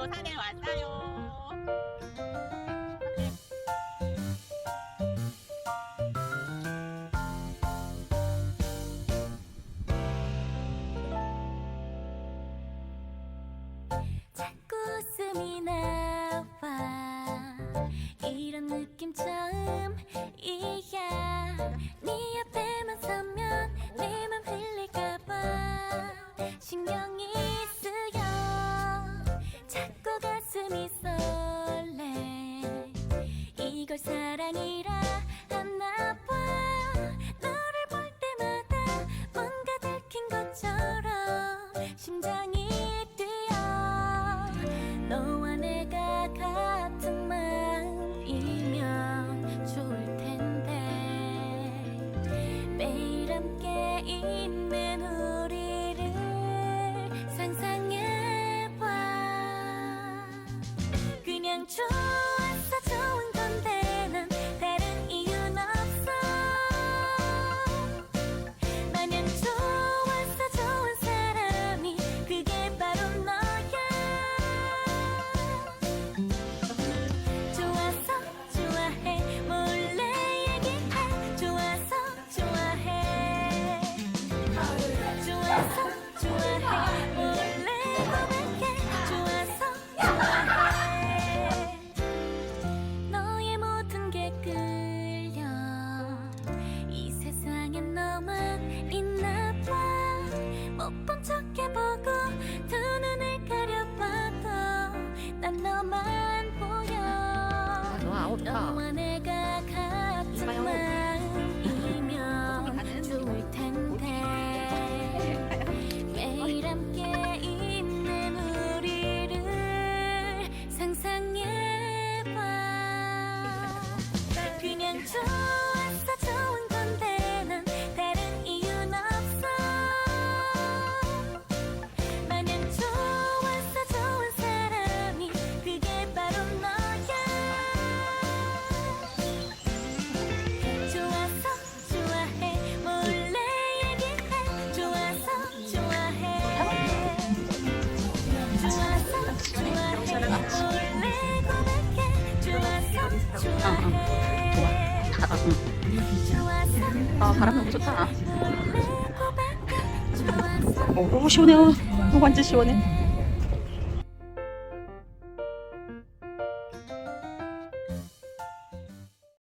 산으로 산에 왔어요. 자꾸 웃음이 나와 이런 느낌 처음이야 네 심장이 뛰어 너와 내가 같은 마음이면 좋을 텐데 매일 함께 있네 멍청게 보고 두 눈을 가려봐도 난 너만 보여 아, 너 아홉다. 아 바람 너무 좋다. 어 너무 시원해요. 완전 시원해.